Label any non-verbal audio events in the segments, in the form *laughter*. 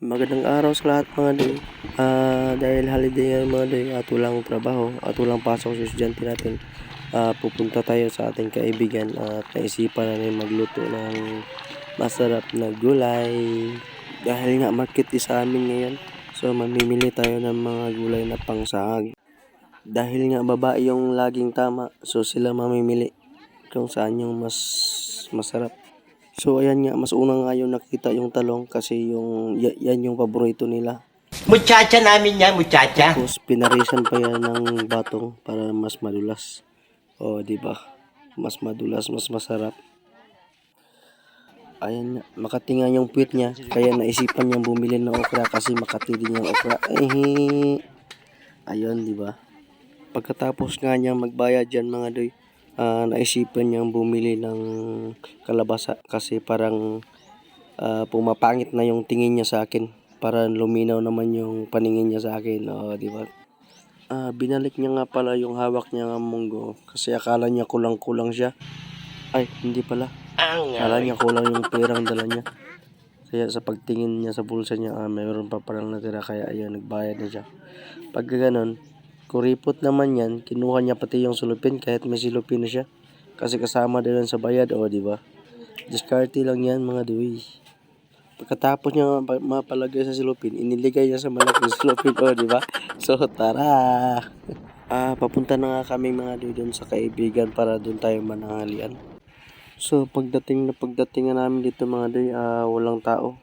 Magandang araw sa lahat mga doy. Ah, dahil holiday yan mga doy at walang trabaho at walang pasok sa estudyante natin, ah, pupunta tayo sa ating kaibigan at naisipan namin magluto ng masarap na gulay. Dahil nga market is sa amin ngayon, so mamimili tayo ng mga gulay na pangsahag. Dahil nga babae yung laging tama, so sila mamimili kung saan yung mas masarap. So ayan nga, mas una nga yung nakita yung talong kasi yung ya- yan yung paborito nila. Muchacha namin yan, muchacha. Tapos pinarisan pa yan ng batong para mas madulas. O, di ba? Mas madulas, mas masarap. Ayan nga, makati nga yung puwit niya. Kaya naisipan niyang bumili ng okra kasi makati din yung okra. Eh, ayun, di ba? Pagkatapos nga niyang magbayad dyan mga doy, ah, naisipan niyang bumili ng kalabasa kasi parang ah, pumapangit na yung tingin niya sa akin para luminaw naman yung paningin niya sa akin. O, di ba? Ah, binalik niya nga pala yung hawak niya ng munggo kasi akala niya kulang-kulang siya. Ay, hindi pala. Akala niya kulang yung perang dala niya. Kaya sa pagtingin niya sa bulsa niya, ah, mayroon pa parang natira kaya ayun, nagbayad na siya. Pag ganon, kuripot naman yan, kinuha niya pati yung sulupin kahit may silupin na siya. Kasi kasama din sa bayad, o di ba? Diskarte lang yan mga duwi. Pagkatapos niya ma- mapalagay sa silupin, iniligay niya sa malaking *laughs* silupin, o di ba? So tara! *laughs* Ah, papunta na nga kami mga duwi dun sa kaibigan para dun tayo mananghalian. So pagdating na pagdating na namin dito mga doy, ah, walang tao.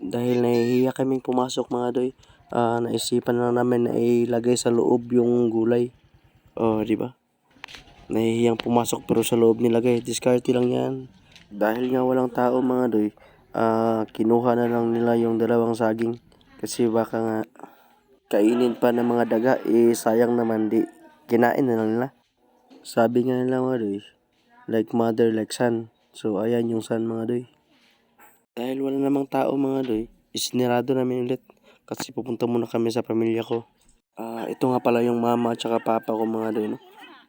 Dahil nahihiya kaming pumasok mga doy, ah, naisipan na namin na ilagay sa loob yung gulay. Oh, di ba? Nahihiyang pumasok pero sa loob nilagay. Diskarte lang yan. Dahil nga walang tao mga doy, ah, kinuha na lang nila yung dalawang saging. Kasi baka nga kainin pa ng mga daga, eh sayang naman di. Kinain na lang nila. Sabi nga nila mga doy, like mother, like son. So, ayan yung son mga doy. Dahil wala namang tao mga doy, isinirado namin ulit. Kasi pupunta muna kami sa pamilya ko. Ah, ito nga pala yung mama at saka papa ko mga doy, no?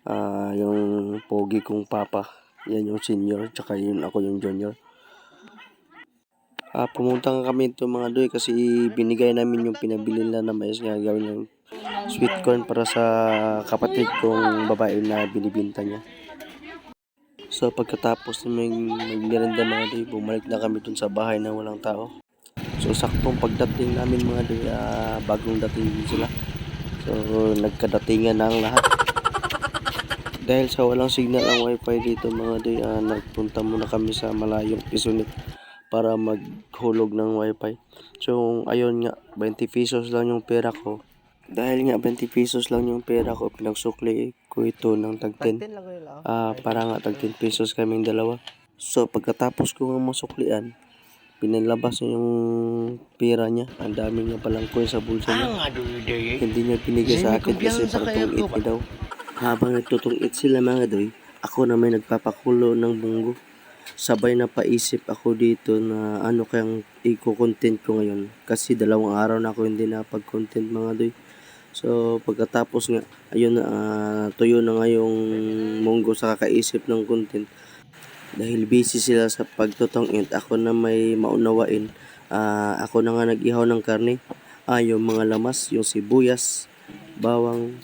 Ah, yung pogi kong papa. Yan yung senior, tsaka yun ako yung junior. Ah, pumunta nga kami ito mga doy kasi binigay namin yung pinabili nila na mais nga gawin yung sweet corn para sa kapatid kong babae na binibinta niya. So pagkatapos na mag magmerenda mga doy, bumalik na kami dun sa bahay na walang tao. So saktong pagdating namin mga doy, ah, bagong dating din sila. So nagkadatingan na ang lahat. Dahil sa walang signal ang wifi dito mga doy, ah, nagpunta muna kami sa malayong isunit para maghulog ng wifi. So ayun nga, 20 pesos lang yung pera ko. Dahil nga 20 pesos lang yung pera ko, pinagsukli ko ito ng tag 10. Ah, para nga tag 10 pesos kaming dalawa. So pagkatapos ko nga masuklian, pinalabas niya yung pera niya. Ang dami nga palang coin sa bulsa niya. Aduday. Hindi niya binigay sa akin kasi parang tungit niya daw. Habang nagtutungit sila mga doy, ako na may nagpapakulo ng bunggo. Sabay na paisip ako dito na ano kayang i-content ko ngayon. Kasi dalawang araw na ako hindi napag-content mga doy. So pagkatapos nga, ayun na, ah, tuyo na nga yung munggo sa kakaisip ng content. Dahil busy sila sa pagtutungit, ako na may maunawain. Ah, ako na nga nag-ihaw ng karne. Ah, yung mga lamas, yung sibuyas, bawang,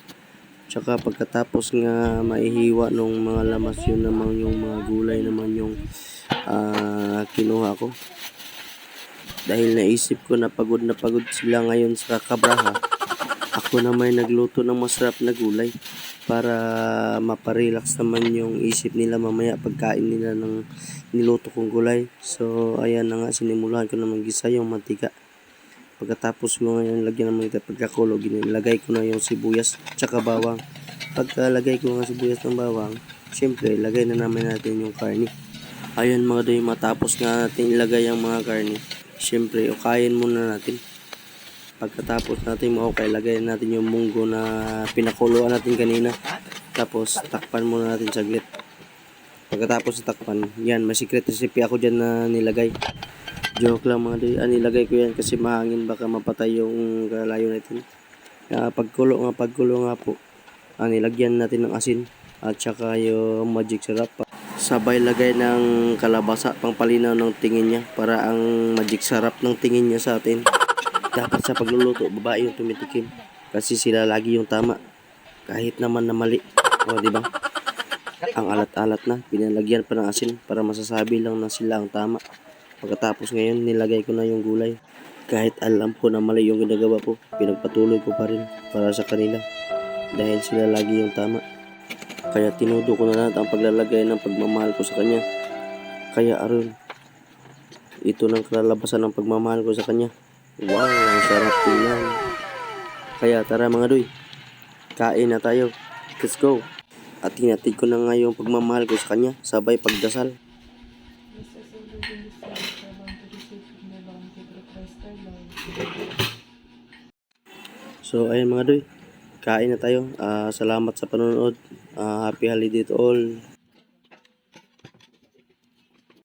tsaka pagkatapos nga maihiwa nung mga lamas yun naman yung mga gulay naman yung ah, kinuha ko. Dahil naisip ko na pagod na pagod sila ngayon sa kabraha, ako na may nagluto ng masarap na gulay para maparelax naman yung isip nila mamaya pagkain nila ng niluto kong gulay. So, ayan na nga, sinimulan ko na magisa yung mantika. Pagkatapos ko ngayon lagyan ng mantika pagkakulo, ginilagay ko na yung sibuyas tsaka bawang. Pagkalagay ko ng sibuyas ng bawang, syempre, lagay na naman natin yung karne. Ayun mga doy, matapos nga natin ilagay ang mga karne, syempre, ukayin muna natin. Pagkatapos natin maukay, lagay natin yung munggo na pinakuluan natin kanina. Tapos, takpan muna natin saglit. Pagkatapos takpan, yan, may secret recipe ako dyan na nilagay. Joke lang mga doy. Ah, nilagay ko yan kasi mahangin baka mapatay yung kalayo natin. Kaya pagkulo nga, pagkulo nga po, ah, nilagyan natin ng asin at saka yung magic syrup. Sabay lagay ng kalabasa pang palinaw ng tingin niya para ang magic sarap ng tingin niya sa atin. Dapat sa pagluluto, babae yung tumitikim. Kasi sila lagi yung tama. Kahit naman na mali. O, di ba? Ang alat-alat na, pinalagyan pa ng asin para masasabi lang na sila ang tama. Pagkatapos ngayon, nilagay ko na yung gulay. Kahit alam ko na mali yung ginagawa ko, pinagpatuloy ko pa rin para sa kanila. Dahil sila lagi yung tama. Kaya tinudo ko na lahat ang paglalagay ng pagmamahal ko sa kanya. Kaya aron, ito ng kalalabasan ng pagmamahal ko sa kanya. Wow, ang sarap tingnan. Kaya tara mga doy, kain na tayo. Let's go. At hinatid ko na nga yung pagmamahal ko sa kanya, sabay pagdasal. So, ayun mga doy, kain na tayo. Ah, salamat sa panonood. Ah, happy holiday to all.